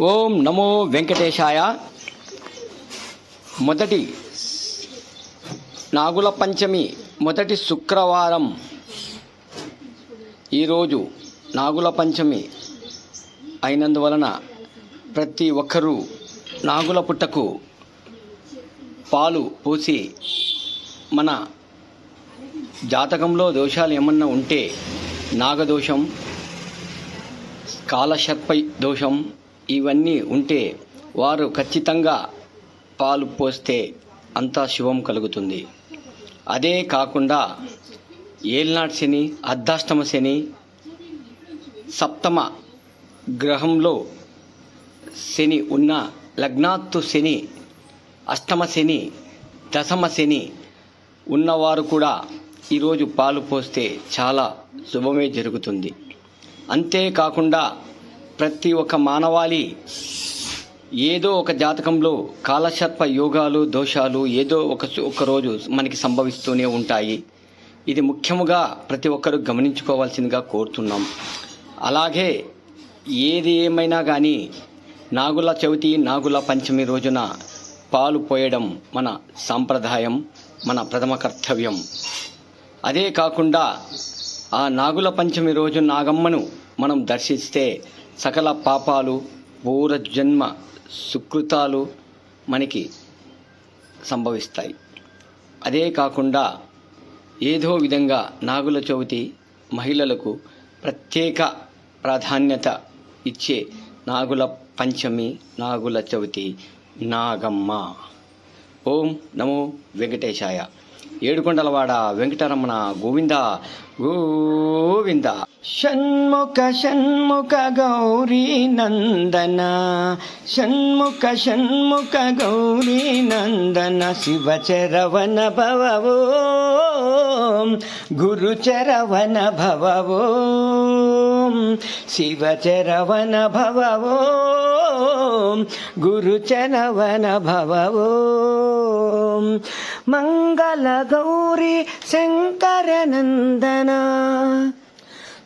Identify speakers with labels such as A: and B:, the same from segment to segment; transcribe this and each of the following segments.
A: ఓం నమో వెంకటేశాయ. మొదటి నాగుల పంచమి మొదటి శుక్రవారం. ఈరోజు నాగుల పంచమి అయినందువలన ప్రతి ఒక్కరూ నాగుల పుట్టకు పాలు పోసి మన జాతకంలో దోషాలు ఏమన్నా ఉంటే నాగదోషం కాలశర్ప దోషం ఇవన్నీ ఉంటే వారు ఖచ్చితంగా పాలు పోస్తే అంతా శుభం కలుగుతుంది. అదే కాకుండా ఏల్నాటి శని అర్ధాష్టమ శని సప్తమ గ్రహంలో శని ఉన్న లగ్నాత్తు శని అష్టమ శని దశమ శని ఉన్నవారు కూడా ఈరోజు పాలు పోస్తే చాలా శుభమే జరుగుతుంది. అంతేకాకుండా ప్రతి ఒక్క మానవాళి ఏదో ఒక జాతకంలో కాలశర్ప యోగాలు దోషాలు ఏదో ఒక ఒక రోజు మనకి సంభవిస్తూనే ఉంటాయి. ఇది ముఖ్యముగా ప్రతి ఒక్కరూ గమనించుకోవాల్సిందిగా కోరుతున్నాం. అలాగే ఏది ఏమైనా కానీ నాగుల చవితి నాగుల పంచమి రోజున పాలు పోయడం మన సాంప్రదాయం మన ప్రథమ కర్తవ్యం. అదే కాకుండా ఆ నాగుల పంచమి రోజు నాగమ్మను మనం దర్శిస్తే సకల పాపాలు పూర్వజన్మ సుకృతాలు మనకి సంభవిస్తాయి. అదే కాకుండా ఏదో విధంగా నాగుల చవితి మహిళలకు ప్రత్యేక ప్రాధాన్యత ఇచ్చే నాగుల పంచమి నాగుల చవితి నాగమ్మ. ఓం నమో వెంకటేశాయ. ఏడుకొండలవాడ వెంకటరమణ గోవింద గోవింద. షణ్ముఖ షణ్ముఖ గౌరీ నందన షణ్ముఖ షణ్ముఖ గౌరీ నందన శివ చరవణ భవవో గురు చరవణ భవవో శివ చరవణ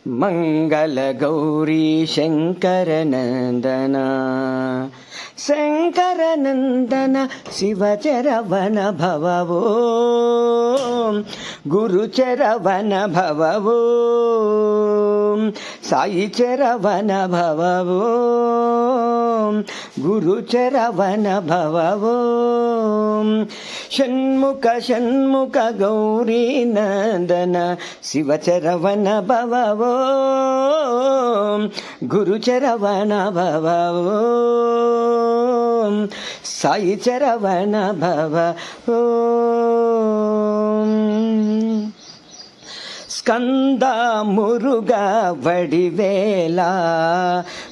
A: मङ्गलगौरीशङ्करनन्दना। చరవణ భవవో మంగళ గౌరీ శంకరనందన మంగళ గౌరీ శంకరనందన శంకరనందన సాయి చరవన భవో గురుచరవన భవో షణ్ముఖ షణ్ముఖ గౌరీ నందన శివచరవణ భవవో. గురుచరవణ భవవో సాయి చరవణ భవ. స్కంద మురుగ వడివేల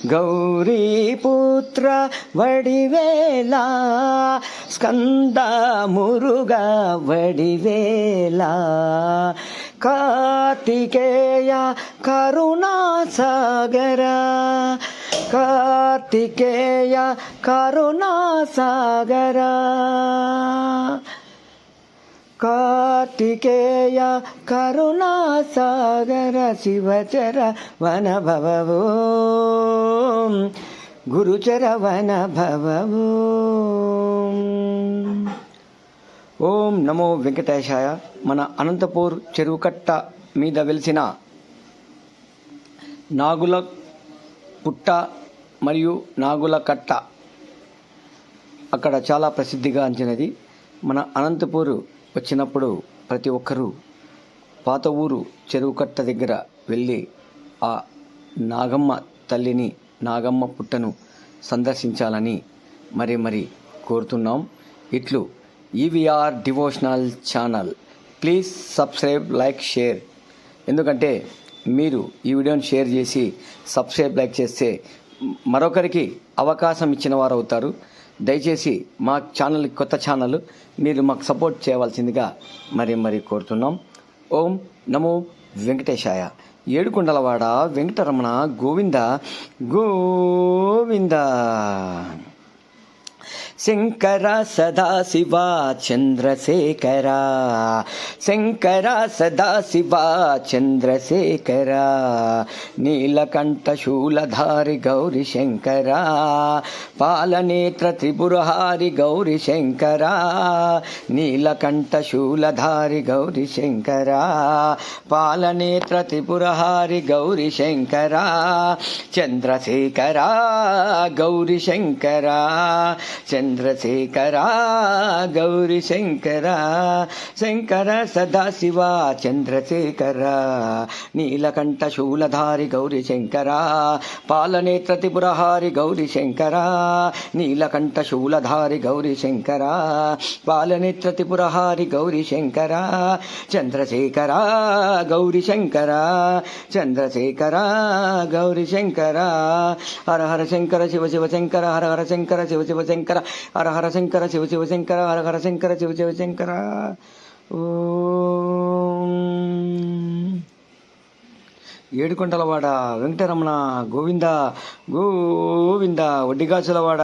A: గౌరీపుత్ర వడివేల స్కంద మురుగ వడివేల కార్తికేయ కరుణాసాగర. కార్తికేయ కరుణాసాగర. కార్తికేయ కరుణాసాగర శివచర వనభవో గురుచర వనభవో ఓం నమో వెంకటేశాయ. మన అనంతపూర్ చెరువుకట్ట మీద వెలిసిన నాగుల పుట్ట మరియు నాగుల కట్ట అక్కడ చాలా ప్రసిద్ధిగాంచినది మన అనంతపూర్ వచ్చినప్పుడు ప్రతి ఒక్కరూ పాత ఊరు చెరువు కట్ట దగ్గర వెళ్ళి ఆ నాగమ్మ తల్లిని నాగమ్మ పుట్టను సందర్శించాలని మరి మరి కోరుతున్నాం. ఇట్లు EVR devotional channel. Please subscribe like share. ఎందుకంటే మీరు ఈ వీడియోని షేర్ చేసి సబ్స్క్రైబ్ లైక్ చేస్తే మరొకరికి అవకాశం ఇచ్చిన వారు అవుతారు. దయచేసి మా ఛానల్ కొత్త ఛానల్ మీరు మాకు సపోర్ట్ చేయవలసిందిగా మరి మరి కోరుతున్నాం. ఓం నమో వెంకటేశాయ. ఏడుకొండలవాడ వెంకటరమణ గోవింద గోవింద. శంకర సదాశివ చంద్రశేఖర. శంకర సదాశివ చంద్రశేఖర. నీలకంఠ శూలధారి గౌరి శంకర. పాలనేత్ర త్రిపురహారి గౌరి శంకర. నీలకంఠ శూలధారి గౌరి శంకర. పాలనేత్ర త్రిపురహారి గౌరి శంకర. చంద్రశేఖర గౌరి శంకర. చంద్ర గౌరి శంకర శంకర సదాశివ చంద్రశేఖర నీలకంఠ శూలధారి గౌరి శంకర పాలనేత్ర త్రిపురహారి గౌరి శంకర నీలకంఠ శూలధారి గౌరి శంకర పాలనేత్ర త్రిపురహారి గౌరి శంకర చంద్రశేఖర గౌరి శంకర చంద్రశేఖర గౌరి శంకర హర హర శంకర శివ శివ శంకర హర హర శంకర శివ శివ శంకర హర హరహర శంకర శివ శివ శంకర హర హర శంకర శివ శివ శంకర. ఓం. ఏడుకొండలవాడ వెంకటరమణ గోవింద గోవింద వడ్డిగాసులవాడ